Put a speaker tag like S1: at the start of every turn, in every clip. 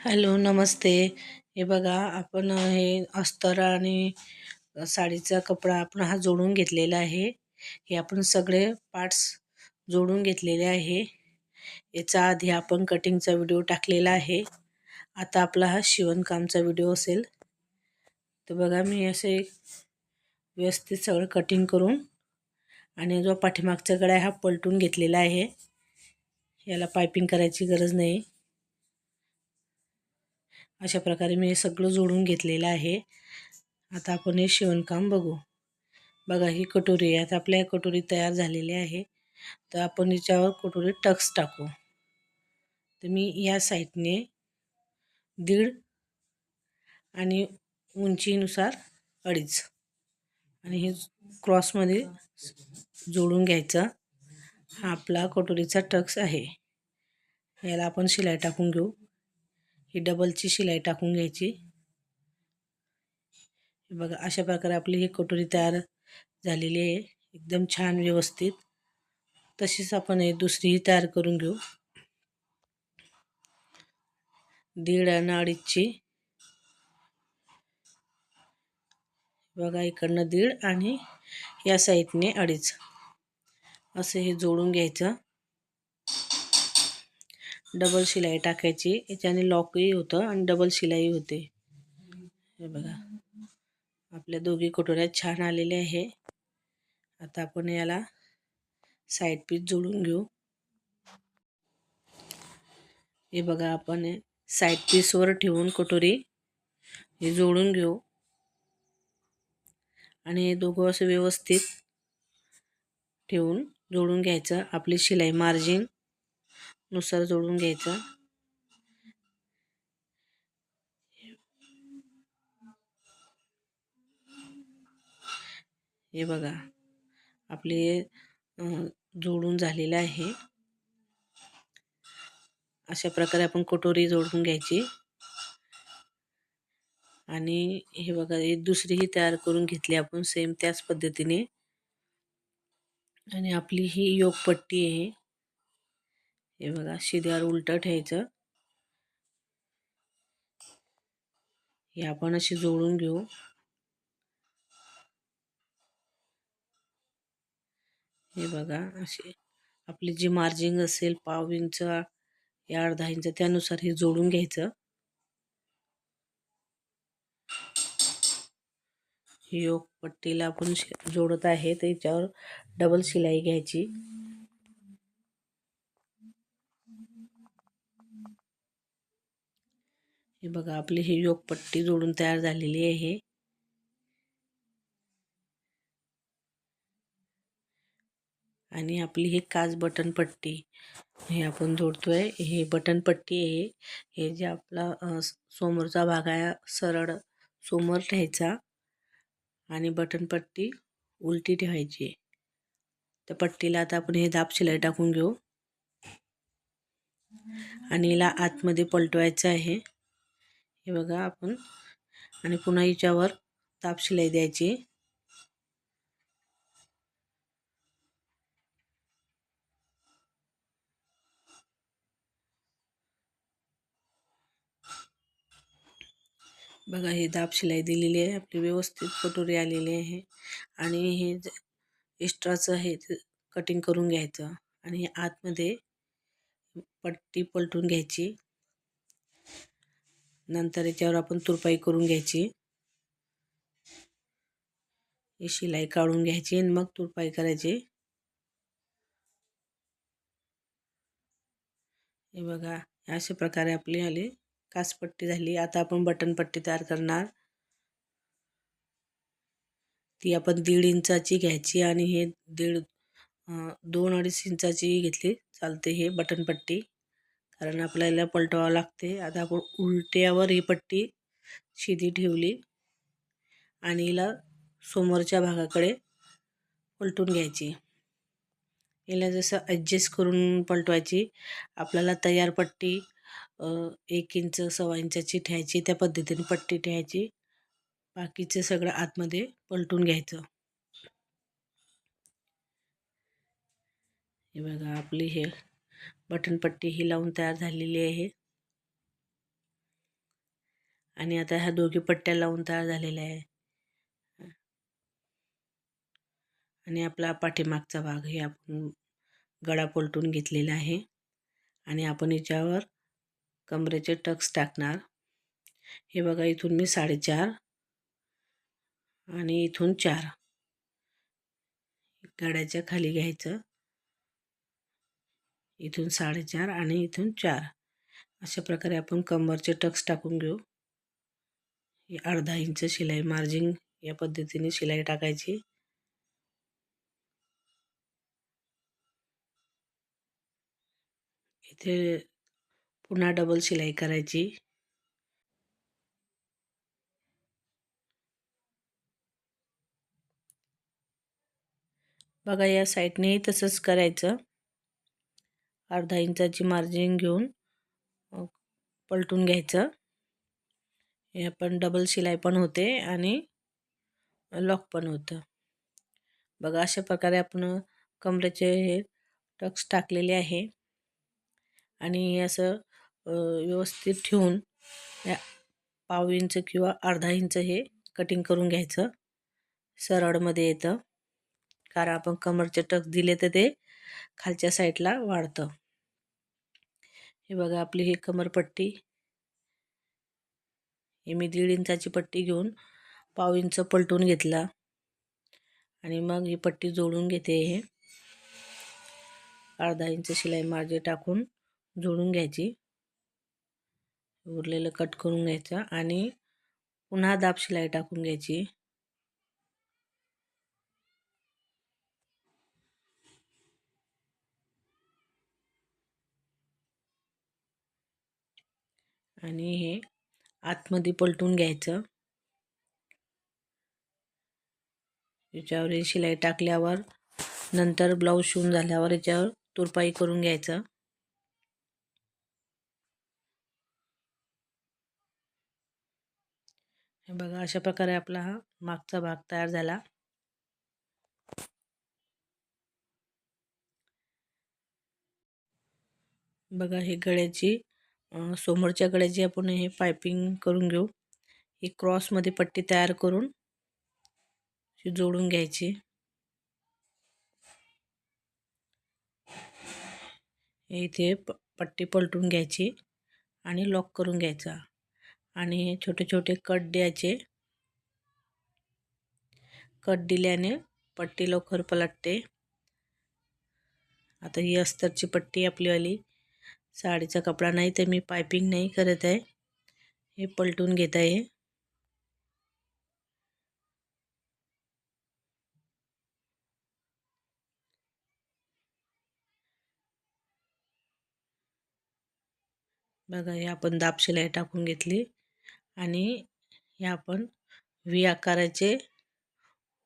S1: Hello नमस्ते. हे बघा आपण हे अस्तर आणि साडीचा कपडा आपण हा जोडून घेतलेला आहे. हे आपण सगळे पार्ट्स जोडून घेतलेले आहे. याचा आधी आपण कटिंगचा व्हिडिओ टाकलेला आहे. आता आपला हा शिवणकामचा व्हिडिओ असेल. तर बघा मी असे व्यवस्थित सगळं कटिंग करून आणि जो पाठीमागचा गळा हा पलटून घेतलेला आहे. याला पायपिंग करायची गरज नाही. अशा प्रकारे मी हे सगळं जोडून घेतलेलं आहे. आता आपण हे शिवणकाम बघू. बघा ही कटोरी आता आपल्या कटोरी तयार झालेली आहे. तर आपण याच्यावर कटोरी टक्स टाकू. तर मी या साईडने दीड आणि उंचीनुसार अडीच. आणि हे क्रॉसमध्ये जोडून घ्यायचा हा आपला कटोरीचा टक्स आहे. याला आपण शिलाई टाकून घेऊ. ही डबलची शिलाई टाकून घ्यायची. बघा अशा प्रकारे आपली ही कटोरी तयार झालेली आहे. एकदम छान व्यवस्थित. तशीच आपण हे दुसरीही तयार करून घेऊ. दीड आणि अडीचची. बघा इकडनं दीड आणि या साईडने अडीच. असं हे जोडून घ्यायचं. डबल शिलाई टाकायची. याच्याने लॉकही होतं आणि डबल शिलाई होते. हे बघा. आपल्या दोघी कटोऱ्या छान आलेल्या आहे. आता आपण याला साईड पीस जोडून घेऊ. हे बघा आपण साईड पीसवर ठेवून कटोरी हे जोडून घेऊ. आणि हे दोघं असं व्यवस्थित ठेवून जोडून घ्यायचं. आपली शिलाई मार्जिन नुसार जोडून घ्यायचं. हे बघा आपले जोडून झालेलं आहे. अशा प्रकारे आपण कटोरी जोडून घ्यायची. आणि हे बघा हे दुसरीही तयार करून घेतली आपण सेम त्याच पद्धतीने. आणि आपली ही योगपट्टी आहे. हे बघा शिद्यावर उलटं ठेवायचं. हे आपण अशी जोडून घेऊ. हे बघा असे आपली जी मार्जिंग असेल पाव इंच या अर्धा इंच त्यानुसार हे जोडून घ्यायचं. योग पट्टीला आपण जोडत आहे त्याच्यावर डबल शिलाई घ्यायची. हे बघा आपली ही योगपट्टी जोडून तयार झालेली आहे आणि आपली ही काच बटन पट्टी हे आपण जोडतोय. हे बटन पट्टी आहे हे. जे आपला समोरचा भाग आहे सरळ समोर ठेवायचा आणि बटन पट्टी उलटी ठेवायची त्या पट्टीला आता आपण हे दाब शिलाई टाकून घेऊ. आणि हिला आतमध्ये पलटवायचं आहे. हे बघा आपण. आणि पुन्हा हिच्यावर ताप शिलाई द्यायची. बघा हे दाब शिलाई दिलेली आहे. आपली व्यवस्थित कटोरी आलेली आहे. आणि हे एक्स्ट्राचं हे कटिंग करून घ्यायचं. आणि आतमध्ये पट्टी पलटून घ्यायची. नंतर याच्यावर आपण तुरपाई करून घ्यायची. ही शिलाई काढून घ्यायची आणि मग तुरपाई करायची. हे बघा अशा प्रकारे आपली आली कासपट्टी झाली. आता आपण बटन पट्टी तयार करणार. ती आपण दीड इंचाची घ्यायची आणि हे दीड दोन अडीच इंचाची घेतली. चालते हे बटन पट्टी. कारण आपल्याला पलटवावं लागते. आता आपण उलट्यावर ही पट्टी शिदी ठेवली आणि हिला समोरच्या भागाकडे पलटून घ्यायची. हिला जसं ॲडजस्ट करून पलटवायची आपल्याला तयार पट्टी एक इंच सव्वा इंचाची ठेवायची त्या पद्धतीने पट्टी ठेवायची. बाकीचं सगळं आतमध्ये पलटून घ्यायचं. हे बघा आपली हे बटन पट्टी ही लावून तयार झालेली आहे. आणि आता ह्या दोघी पट्ट्या लावून तयार झालेल्या आहे. आणि आपला पाठीमागचा भाग हे आपण गळा पलटून घेतलेला आहे. आणि आपण याच्यावर कमरेचे टक्स टाकणार. हे बघा इथून मी साडेचार आणि इथून चार. गाड्याच्या खाली घ्यायचं. इथून साडेचार आणि इथून चार. अशा प्रकारे आपण कंबरचे टक्स टाकून घेऊ. अर्धा इंच शिलाई मार्जिंग या पद्धतीने शिलाई टाकायची. इथे पुन्हा डबल शिलाई करायची. बघा या साईडनेही तसंच करायचं. अर्धा इंचाची मार्जिन घेऊन पलटून घ्यायचं. हे पण डबल शिलाई पण होते आणि लॉक पण होतं. बघा अशा प्रकारे आपण कमरेचे हे टक्स टाकलेले आहे. आणि असं व्यवस्थित ठेवून या पाव इंच किंवा अर्धा इंच हे कटिंग करून घ्यायचं. सरळमध्ये येतं. कारण आपण कमरचे टक्स दिले तर ते खालच्या साईडला वाढतं. हे बघा आपली ही कमरपट्टी हे मी दीड इंचाची पट्टी घेऊन पाव इंच पलटून घेतला. आणि मग ही पट्टी जोडून घेते हे. अर्धा इंच शिलाई मार्जे टाकून जोडून घ्यायची. उरलेलं कट करून घ्यायचं आणि पुन्हा दाब शिलाई टाकून घ्यायची. आणि हे आतमध्ये पलटून घ्यायचं. याच्यावर शिलाई टाकल्यावर नंतर ब्लाऊज शिवून झाल्यावर याच्यावर तुरपाई करून घ्यायचं. हे बघा अशा प्रकारे आपला हा मागचा भाग तयार झाला. बघा हे गळ्याची समोरच्या गळ्याची आपण हे पायपिंग करून घेऊ ही क्रॉसमध्ये पट्टी तयार करून जोडून घ्यायची. इथे प पट्टी पलटून घ्यायची आणि लॉक करून घ्यायचा. आणि छोटे छोटे कट द्यायचे. कट दिल्याने पट्टी लवकर पलटते. आता ही अस्तरची पट्टी आपलीवाली साडीचा कपडा नाही तर मी पायपिंग नाही करत आहे. हे पलटून घेत आहे. बघा हे आपण दाब शिलाई टाकून घेतली आणि हे आपण व्ही आकाराचे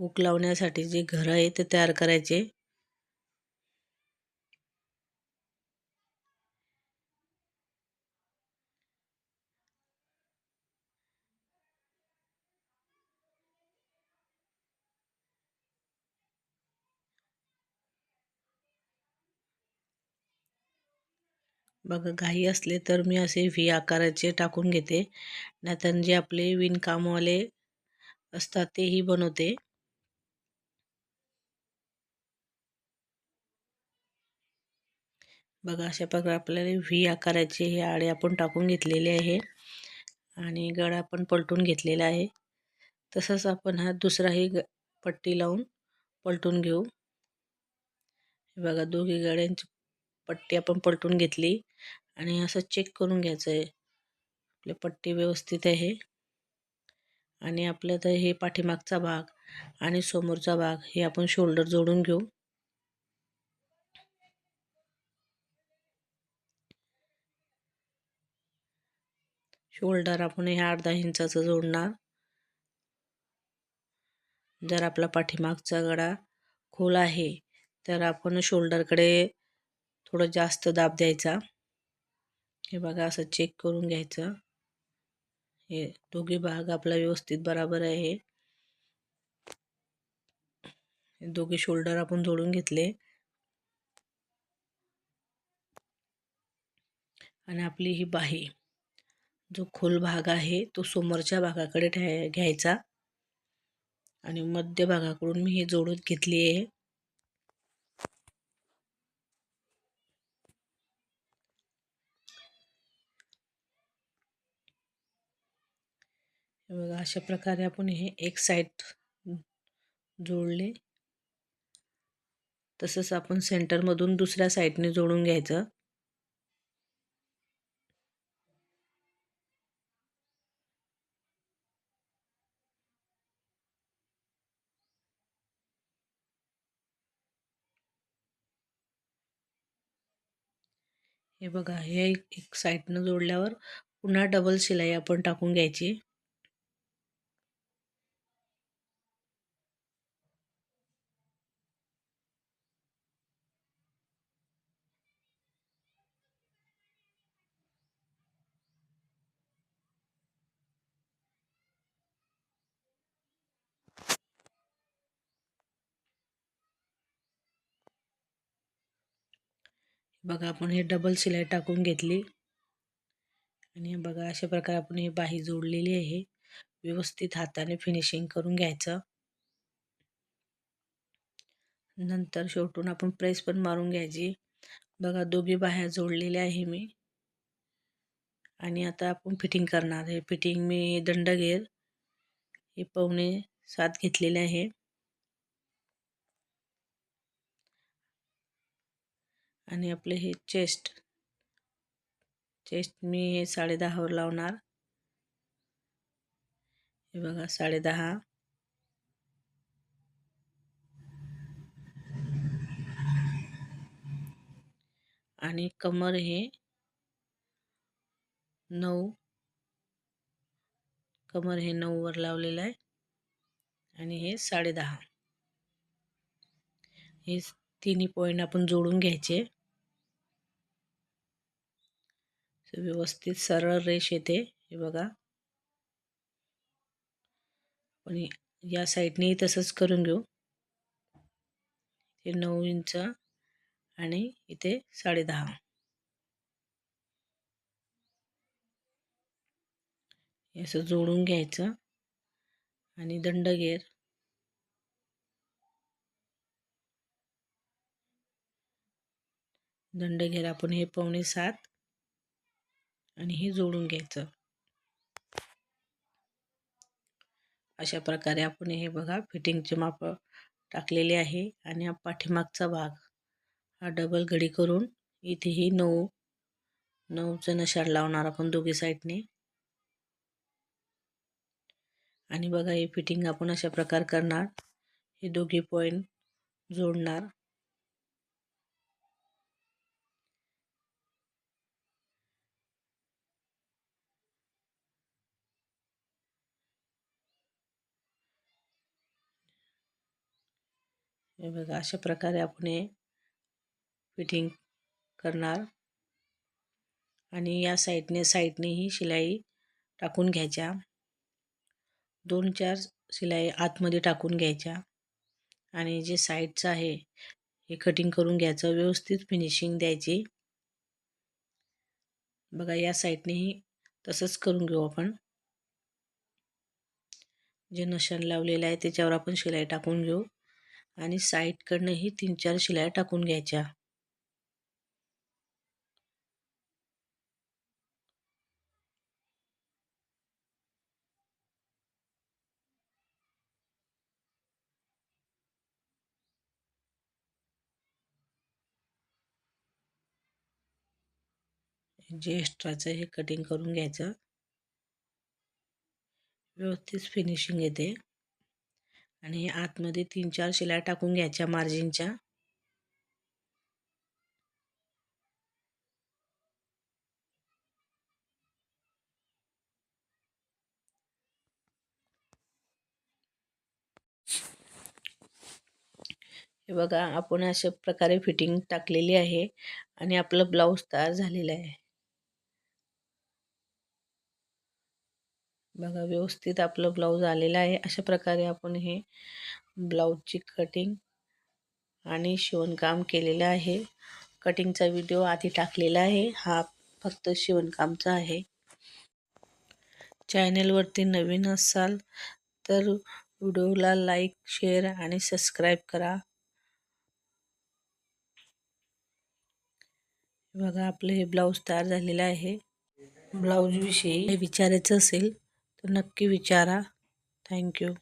S1: हुक लावण्यासाठी जे घर आहे ते तयार करायचे. बघा घाई असले तर मी असे व्ही आकाराचे टाकून घेते. नाहीतर जे आपले विणकामवाले असतात तेही बनवते. बघा अशा प्रकारे आपल्याला व्ही आकाराचे हे आडे आपण टाकून घेतलेले आहे. आणि गळा पण पलटून घेतलेला आहे. तसंच आपण हा दुसराही ग पट्टी लावून पलटून घेऊ. बघा दोघी गळ्यांची पट्टी आपण पलटून घेतली आणि असं चेक करून घ्यायचं आहे आपली पट्टी व्यवस्थित आहे. आणि आपलं तर हे पाठीमागचा भाग आणि समोरचा भाग हे आपण शोल्डर जोडून घेऊ. शोल्डर आपण हे अर्धा इंचाचं जोडणार. जर आपला पाठीमागचा गळा खोल आहे तर आपण शोल्डरकडे थोडं जास्त दाब द्यायचा. हे बघा असं चेक करून घ्यायचं. हे दोघे भाग आपला व्यवस्थित बराबर आहे. दोघे शोल्डर आपण जोडून घेतले. आणि आपली ही बाही जो खोल भाग आहे तो समोरच्या भागाकडे घ्यायचा. आणि मध्य भागाकडून मी हे जोडून घेतली आहे. बघा अशा प्रकारे आपण हे एक साईड जोडले. तसंच आपण सेंटरमधून दुसऱ्या साईडने जोडून घ्यायचं. हे बघा हे एक साईडनं जोडल्यावर पुन्हा डबल शिलाई आपण टाकून घ्यायची. बघा आपण हे डबल शिलाई टाकून घेतली. आणि बघा अशा प्रकारे आपण ही बाही जोडलेली आहे. व्यवस्थित हाताने फिनिशिंग करून घ्यायचं. नंतर शेवटून आपण प्रेस पण मारून घ्यायची. बघा दोघी बाह्या जोडलेल्या आहे मी. आणि आता आपण फिटिंग करणार आहे. फिटिंग मी दंड घेर हे पावणे सात घेतलेले आहे. आणि आपले हे चेस्ट चेस्ट मी हे साडेदहावर लावणार. हे बघा साडेदहा आणि कमर हे नऊ. कमर हे नऊवर लावलेलं आहे. आणि हे साडेदहा हे तिन्ही पॉईंट आपण जोडून घ्यायचे. व्यवस्थित सरळ रेष येते. हे बघा. पण या साईडनेही तसंच करून घेऊ. ते नऊ इंच आणि इथे साडे दहा. असं जोडून घ्यायचं आणि दंड घेर. दंड घेर आपण हे पावणे सात आणि हे जोडून घ्यायचं. अशा प्रकारे आपण हे बघा फिटिंगचे माप टाकलेले आहे आणि हा पाठीमागचा भाग हा डबल घडी करून इथेही नऊ नऊचं नशाड लावणार आपण दोघी साईडने. आणि बघा हे फिटिंग आपण अशा प्रकार करणार. हे दोघी पॉईंट जोडणार. हे बघा अशा प्रकारे आपण हे फिटिंग करणार. आणि या साईडने साईडनेही शिलाई टाकून घ्यायच्या. दोन चार शिलाई आतमध्ये टाकून घ्यायच्या. आणि जे साईडचं आहे हे कटिंग करून घ्यायचं. व्यवस्थित फिनिशिंग द्यायची. बघा या साईडनेही तसंच करून घेऊ आपण. जे नशन लावलेलं आहे त्याच्यावर आपण शिलाई टाकून घेऊ. आणि साईडकडनंही तीन चार शिलाया टाकून घ्यायच्या. जे एक्स्ट्राचं हे कटिंग करून घ्यायचं. व्यवस्थित फिनिशिंग येते. आणि आतमध्ये तीन चार शिलाई टाकून घ्यायच्या मार्जिनच्या. हे बघा आपण अशा प्रकारे फिटिंग टाकलेली आहे आणि आपलं ब्लाऊज तयार झालेलं आहे. बघा व्यवस्थित आपलं ब्लाऊज आलेलं आहे. अशा प्रकारे आपण हे ब्लाऊजची कटिंग आणि शिवणकाम केलेलं आहे. कटिंगचा व्हिडिओ आधी टाकलेला आहे. हा फक्त शिवणकामचा आहे. चॅनेलवरती नवीन असाल तर व्हिडिओला लाईक शेअर आणि सबस्क्राईब करा. बघा आपलं हे ब्लाऊज तयार झालेलं आहे. ब्लाऊजविषयी विचारायचं असेल तर नक्की विचारा. थँक्यू.